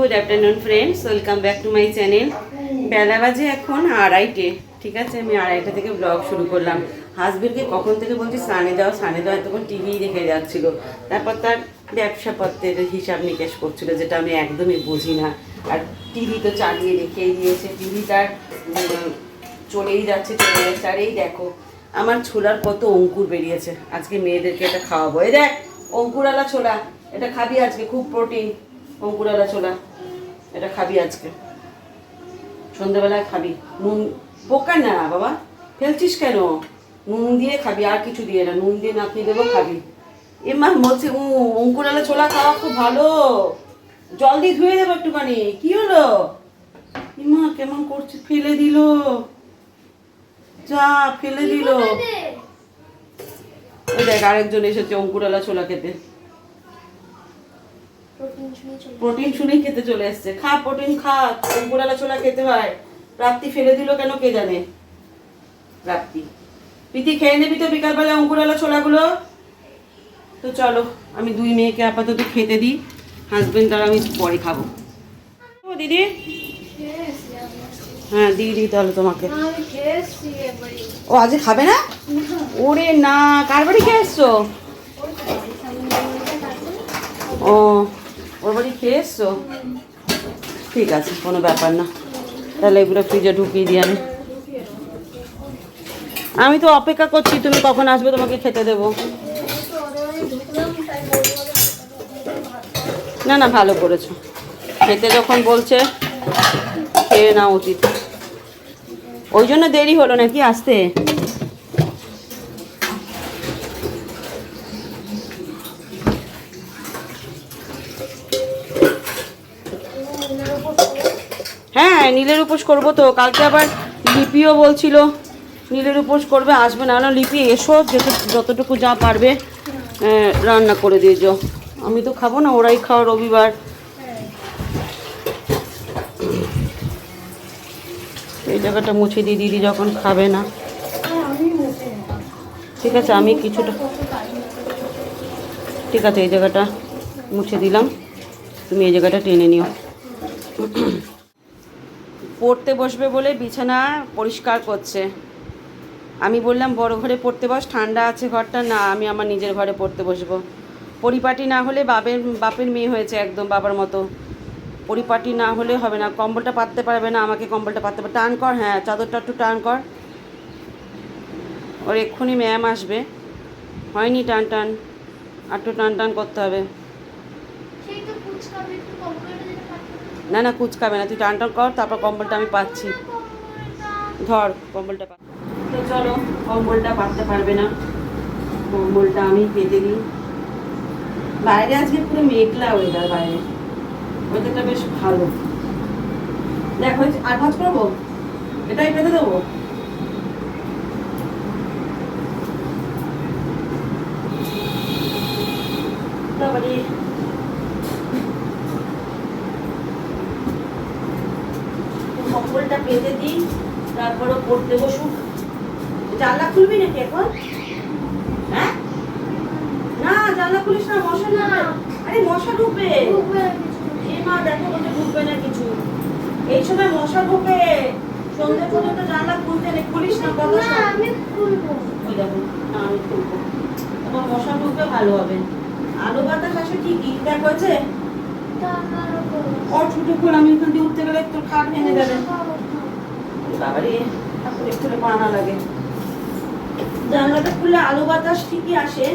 Good afternoon friends welcome back to my channel বেলা বাজে এখন আড়াইটে। ঠিক আছে? আমি আড়াইটা থেকে ব্লগ শুরু করলাম। হাজবেন্ডকে কখন থেকে বলছি, স্নানে যাও স্নানে যাও তখন টিভি দেখে যাচ্ছিল। তারপর তার ব্যবসা পত্রের হিসাব নিকাশ করছিল, যেটা আমি একদমই বুঝি না। আর টিভি তো চালিয়ে রেখেই দিয়েছে। টিভি তার চলেই যাচ্ছে, চলে যাচ্ছে। আর এই দেখো, আমার ছোলার কত অঙ্কুর বেরিয়েছে। আজকে মেয়েদেরকে এটা খাওয়াবো। এই দেখ, অঙ্কুরালা ছোলা, এটা খাবি আজকে, খুব প্রোটিন অঙ্কুরালা ছোলা। এটা খাবি আজকে। সন্ধ্যেবেলায় খাবি। নুন বোকা না বাবা। ফেলছিস কেন? নুন দিয়ে খাবি আর কিছু দিয়ে না। নুন দিয়ে নাকিয়ে দেবো খাবি। এ বলছে উ অঙ্কুরালা ছোলা খাওয়া খুব ভালো। জল দিয়ে ধুয়ে দেবো একটুখানি। কি হলো? ইমা কেমন করছে? ফেলে দিল। যা ফেলে দিল। দেখ আরেকজন এসেছে অঙ্কুরালা ছোলা খেতে। প্রোটিন শুনেই খেতে চলে এসছে খা প্রোটিন খা অঙ্কুরালা ছোলা খেতে হয়। রাত্রি ফেলে দিল কেন কে জানে? রাত্রি। প্রীতি খেয়ে নিবি তো বিকালবেলা অঙ্কুরালা ছোলাগুলো? তো চলো আমি দুই মেয়েকে আপাতত খেতে দিই। হাজবেন্ড আর আমি পরে খাব। ও দিদি? হ্যাঁ দিয়ে দিই তাহলে তোমাকে। ও আজ খাবে না? ওরে না কার বাড়ি খেয়ে এসছো? ও। বাড়ি খেয়ে এসছো ঠিক আছে, কোনো ব্যাপার না। তাহলে এগুলো ফ্রিজে ঢুকিয়ে দিই আমি। আমি তো অপেক্ষা করছি, তুমি কখন আসবে তোমাকে খেতে দেবো। না না, ভালো করেছ। খেতে যখন বলছে, খেয়ে নেওয়া উচিত ওই জন্য দেরি হলো নাকি আসতে? হ্যাঁ নীলের উপোস করব তো। কালকে আবার লিপিও বলছিল, নীলের উপোস করবে, আসবে না। না, লিপি, এসো যেতে যতটুকু যা পারবে রান্না করে দিয়ে যাও। আমি তো খাব না, ওরাই খাও রবিবার। এই জায়গাটা মুছে দিয়ে দিদি যখন খাবে না। ঠিক আছে, আমি কিছুটা ঠিক আছে, এই জায়গাটা মুছে দিলাম। তুমি এই জায়গাটা টেনে নিও। পড়তে বসবে বলে বিছানা পরিষ্কার করছে। আমি বললাম, বড় ঘরে পড়তে বস, ঠান্ডা আছে ঘরটা, না, আমি আমার নিজের ঘরে পড়তে বসবো। পরিপাটি না হলে বাপের বাপের মেয়ে হয়েছে একদম বাবার মতো। পরিপাটি না হলে হবে না, কম্বলটা পাততে পারবে না, আমাকে কম্বলটা পাততে পারবে। টান কর হ্যাঁ চাদরটা একটু টান কর। ওর এক্ষুনি ম্যাম আসবে। হয়নি টান টান, একটু টান টান করতে হবে। না না, কুচকাবে না, তুই টান কর, তারপর কম্বলটা আমি পাচ্ছি। ধর, কম্বলটা তো চলো, কম্বলটা পাততে পারবে না। কম্বলটা আমি পেতে দিই বাইরে আজকে পুরো মেঘলা ওয়েদার বাইরে। ওয়েদারটা বেশ ভালো। দেখো আর ভাজ করব? এটাই পেতে দেবো? তারপরে কম্বলটা পেতে দিই তারপরে পড়তে বসুক জানলা খুলবি নাকি এখন? হ্যাঁ? না জানলা খুলিস না মশা না। আরে মশা ঢুকবে। মা দেখো বলতে ঢুকবে না কিছু। এই সময় মশা ঢুকে। সন্ধ্যে পর্যন্ত জানলা খুলতে নেই। খুলিস না কত ওই দেখো না আমি খুলবো। তখন মশা ঢুকবে ভালো হবে। আলো বাতাস আসে ঠিকই দেখ হয়েছে? ও ছুটে খোল আমি এখান দিয়ে উঠতে গেলে তোর খাট ভেঙে যাবে। বাবারে। ঠাকুরের খুলে পানা লাগে। জানলাটা খুললে আলো বাতাস ঠিকই আসে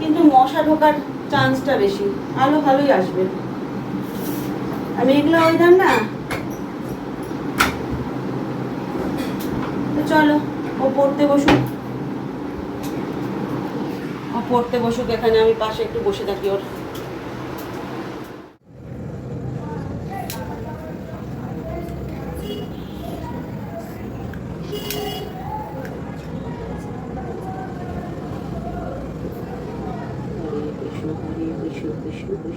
কিন্তু মশা ঢোকার চান্সটা বেশি। আলো ভালোই আসবে। আমি এগুলো ওয়েদার না? তো চলো ও পড়তে বসুক। ও পড়তে বসুক এখানে আমি পাশে একটু বসে থাকি ওর।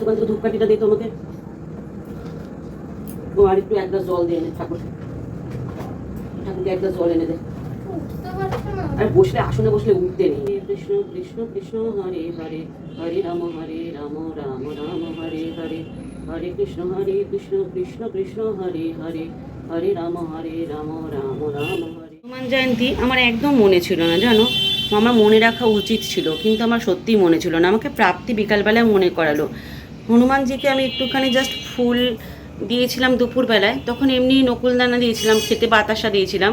দোকান থেকে ধূপকাঠিটা দিই তোমাকে। ও আর একটু এক গ্লাস জল দিয়ে এনে ঠাকুর। ঠাকুরকে এক গ্লাস জল এনে দে। আর বসলে আসনে বসলে উঠতে নেই। কৃষ্ণ কৃষ্ণ কৃষ্ণ হরে হরে হরে রাম হরে রাম রাম রাম হরে হরে হরে কৃষ্ণ হরে কৃষ্ণ কৃষ্ণ কৃষ্ণ হরে হরে হরে রাম হরে রাম রাম রাম হরে। হনুমান জয়ন্তী আমার একদম মনে ছিল না জানো? আমার মনে রাখা উচিত ছিল কিন্তু আমার সত্যিই মনে ছিল না। আমাকে প্রাপ্তি বিকালবেলায় মনে করালো। হনুমানজিকে আমি একটুখানি জাস্ট ফুল দিয়েছিলাম দুপুরবেলায়, তখন এমনি নকুলদানা দিয়েছিলাম, খেতে বাতাসা দিয়েছিলাম,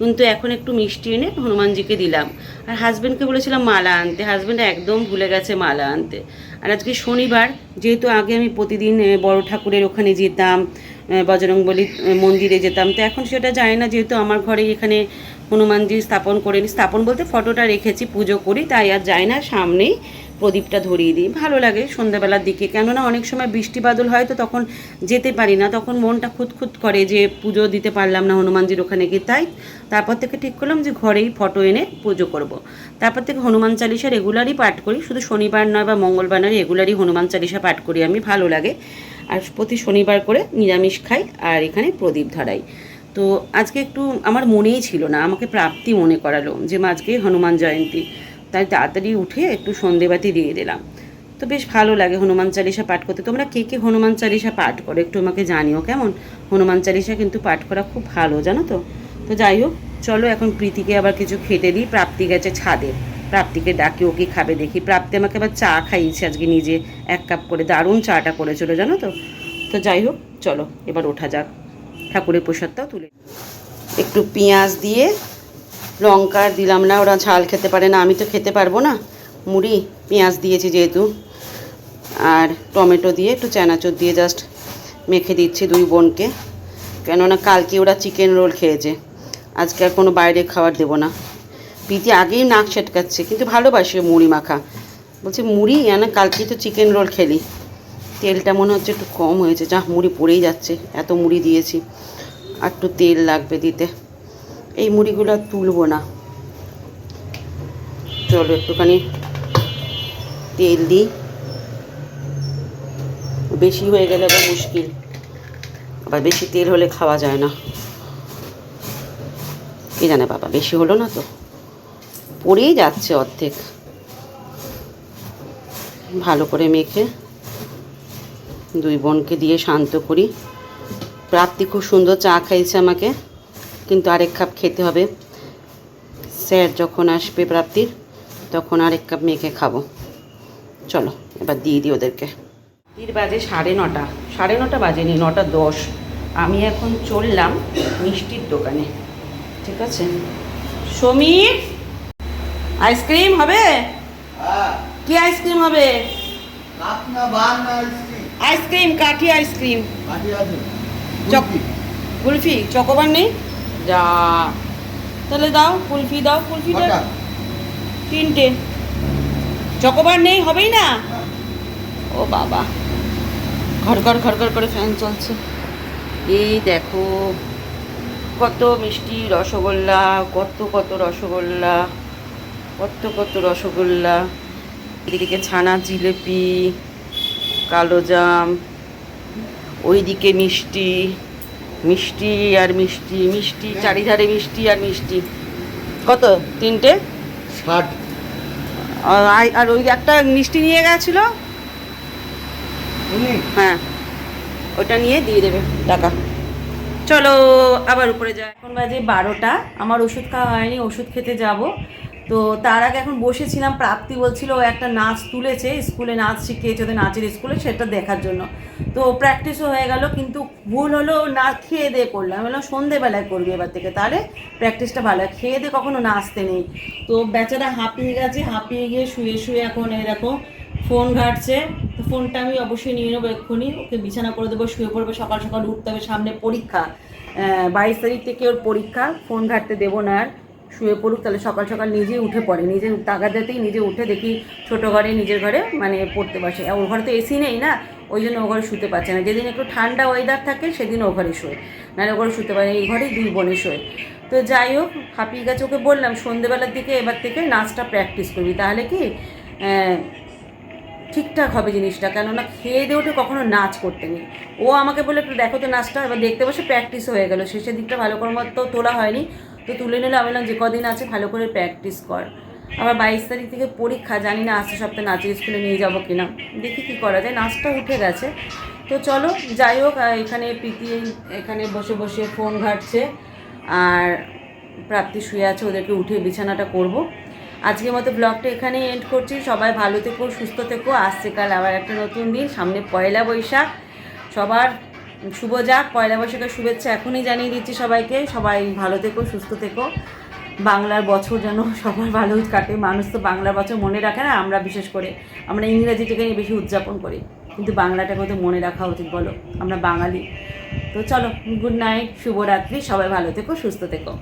কিন্তু এখন একটু মিষ্টি এনে হনুমানজিকে দিলাম। আর হাজব্যান্ডকে বলেছিলাম, মালা আনতে। হাজব্যান্ড একদম ভুলে গেছে মালা আনতে। আর আজকে শনিবার, যেহেতু আগে আমি প্রতিদিন বড় ঠাকুরের ওখানে যেতাম বজরংবলী মন্দিরে যেতাম, তো এখন সেটা যায় না, যেহেতু আমার ঘরে এখানে হনুমানজি স্থাপন করে নি স্থাপন বলতে ফটোটা রেখেছি, পুজো করি, তাই আর যায় না সামনেই। প্রদীপটা ধরিয়ে দিই। ভালো লাগে সন্ধ্যাবেলার দিকে। কেননা অনেক সময় বৃষ্টি বাদল হয় তো তখন যেতে পারি না। তখন মনটা খুঁতখুত করে যে পুজো দিতে পারলাম না হনুমানজির ওখানে গিয়ে। তাই তারপর থেকে ঠিক করলাম যে ঘরেই ফটো এনে পুজো করব। তারপর থেকে হনুমান চালিসা রেগুলারই পাঠ করি। শুধু শনিবার নয় বা মঙ্গলবার নয়, রেগুলারই হনুমান চালিসা পাঠ করি আমি। ভালো লাগে। আর প্রতি শনিবার করে নিরামিষ খাই আর এখানে প্রদীপ ধরাই। তো আজকে একটু আমার মনেই ছিল না। আমাকে প্রাপ্তি মনে করালো যে আজকে হনুমান জয়ন্তী। তাই তাড়াতাড়ি উঠে একটু সন্ধেবাতি দিয়ে দিলাম। তো বেশ ভালো লাগে হনুমান চালিসা পাঠ করতে। তোমরা কে কে হনুমান চালিসা পাঠ করো একটু আমাকে জানিও কেমন? হনুমান চালিসা কিন্তু পাঠ করা খুব ভালো, জানো তো? তো যাই হোক, চলো এখন প্রীতিকে আবার কিছু খেতে দিই। প্রাপ্তি গেছে ছাদে। প্রাপ্তিকে ডাকি, ওকে খাবে দেখি। প্রাপ্তি আমাকে আবার চা খাইয়েছে আজকে নিজে। এক কাপ করে দারুণ চাটা করেছিল, জানো তো? তো যাই হোক, চলো এবার ওঠা যাক। ঠাকুরের প্রসাদটাও তুলে একটু পেঁয়াজ দিয়ে লঙ্কা দিলাম না, ওরা ঝাল খেতে পারে না, আমি তো খেতে পারব না। মুড়ি, পেঁয়াজ দিয়েছি যেহেতু। আর টমেটো দিয়ে একটু চানাচুর দিয়ে জাস্ট মেখে দিচ্ছি দুই বোনকে। কেননা কালকে ওরা চিকেন রোল খেয়েছে। আজকে আর কোনো বাইরে খাবার দেবো না। প্রীতি আগেই নাক ছেটকাচ্ছে, কিন্তু ভালোবাসে মুড়ি মাখা। বলছে, মুড়ি না কালকেই তো চিকেন রোল খেলি। তেলটা মনে হচ্ছে একটু কম হয়েছে। যা মুড়ি পড়েই যাচ্ছে। এত মুড়ি দিয়েছি। আর একটু তেল লাগবে দিতে। এই মুড়িগুলো তুলবো না। চলো একটুখানি তেল দিই। বেশি হয়ে গেলে আবার মুশকিল। আবার বেশি তেল হলে খাওয়া যায় না। কে জানে বাবা, বেশি হলো না তো? পড়েই যাচ্ছে অর্ধেক। ভালো করে মেখে দুই বোনকে দিয়ে শান্ত করি। প্রাপ্তি খুব সুন্দর চা খাইছে আমাকে। কিন্তু আরেক কাপ খেতে হবে। স্যার যখন আসবে প্রাপ্তির তখন আরেক কাপ মেখে খাব। চলো এবার দিয়ে দিই ওদেরকে। তীর বাজে সাড়ে নটা। সাড়ে নটা বাজেনি নটা দশ। আমি এখন চললাম মিষ্টির দোকানে। ঠিক আছে? সমীর আইসক্রিম হবে? হ্যাঁ, কি আইসক্রিম হবে? আইসক্রিম। কাঠি আইসক্রিম। কুলফি চকোবার নেই? যা। তাহলে দাও কুলফি দাও কুলফিটা তিনটে। চকোবার নেই হবেই না? ও বাবা। ঘর ঘর ঘর ঘর করে ফ্যান চলছে। এই দেখো কত মিষ্টি রসগোল্লা কত কত রসগোল্লা কত কত রসগোল্লা। এদিকে ছানা জিলেপি কালো জাম ওইদিকে মিষ্টি। মিষ্টি আর মিষ্টি মিষ্টি চারিধারে মিষ্টি আর মিষ্টি। কত? তিনটে? ষাট। আর ওই একটা মিষ্টি নিয়ে গেছিল? হ্যাঁ। ওটা নিয়ে দিয়ে দেবে টাকা। চলো আবার উপরে যাই। এখন বাজে বারোটা। আমার ওষুধ খাওয়া হয়নি ওষুধ খেতে যাব। তো তার আগে এখন বসেছিলাম, প্রাপ্তি বলছিল ও একটা নাচ তুলেছে, স্কুলে নাচ শিখিয়েছে ওদের নাচের স্কুলে, সেটা দেখার জন্য। তো প্র্যাকটিসও হয়ে গেল, কিন্তু ভুল হলো না, খেয়ে দিয়ে করলাম। বললাম, সন্ধেবেলায় করবি এবার থেকে, তাহলে প্র্যাকটিসটা ভালো খেয়ে দিয়ে কখনো নাচতে নেই। তো বেচারা হাঁপিয়ে গেছে, হাঁপিয়ে গিয়ে শুয়ে শুয়ে এখন এরকম ফোন ঘাটছে। তো ফোনটা আমি অবশ্যই নিয়ে নেব এক্ষুনি। ওকে বিছানা করে দেবো, শুয়ে পড়বে, সকাল সকাল উঠতে হবে, সামনে পরীক্ষা। বাইশ তারিখ থেকে ওর পরীক্ষা ফোন ঘাটতে দেবো না আর। শুয়ে পড়ুক, তাহলে সকাল সকাল নিজেই উঠে পড়ে। নিজে তাগাদাতেই নিজে উঠে দেখি ছোটো ঘরে নিজের ঘরে মানে পড়তে বসে। ওর ঘরে তো এসি নেই না, ওই জন্য ও ঘরে শুতে পারছে না। যেদিন একটু ঠান্ডা ওয়েদার থাকে, সেদিন ও ঘরে শোয়। নাহলে ও ঘরে শুতে পারে। এই ঘরেই দুই বোনে শোয়। তো যাই হোক, হাঁপিয়ে গেছে ওকে বললাম, সন্ধেবেলার দিকে এবার থেকে নাচটা প্র্যাকটিস করবি। তাহলে কি ঠিকঠাক হবে জিনিসটা। কেননা খেয়ে দিয়ে উঠে কখনো নাচ করতে নেই। ও আমাকে বলে, একটু দেখো তো নাচটা। এবার দেখতে বসে প্র্যাকটিস হয়ে গেল। শেষের দিকটা ভালো করে মতো তোলা হয়নি। তো তুলে নিলে আমি বললাম যে কদিন আছে, ভালো করে প্র্যাকটিস কর। আবার বাইশ তারিখ থেকে পরীক্ষা, জানি না আসতে সপ্তাহে নাচের স্কুলে নিয়ে যাব কিনা। দেখি কী করা যায়, নাচটা উঠে গেছে। তো চলো, যাই হোক এখানে প্রীতি এখানে বসে বসে ফোন ঘাটছে। আর প্রাপ্তি শুয়ে আছে, ওদেরকে উঠে বিছানাটা করব। আজকের মতো ব্লগটা এখানে এন্ড করছি। সবাই ভালো থেকো, সুস্থ থেকো। আসছে কাল আবার একটা নতুন দিন, সামনে পয়লা বৈশাখ। সবার শুভ যাক, পয়লা বৈশাখের শুভেচ্ছা এখনই জানিয়ে দিচ্ছি সবাইকে। সবাই ভালো থেকো, সুস্থ থেকো। বাংলার বছর যেন সবার ভালো কাটে, মানুষ তো বাংলার বছর মনে রাখে না, আমরা বিশেষ করে। আমরা ইংরাজিটাকে নিয়ে বেশি উদযাপন করি। কিন্তু বাংলাটাকে তো মনে রাখা উচিত, বলো। আমরা বাঙালি। তো চলো গুড নাইট শুভরাত্রি, সবাই ভালো থেকো, সুস্থ থেকো।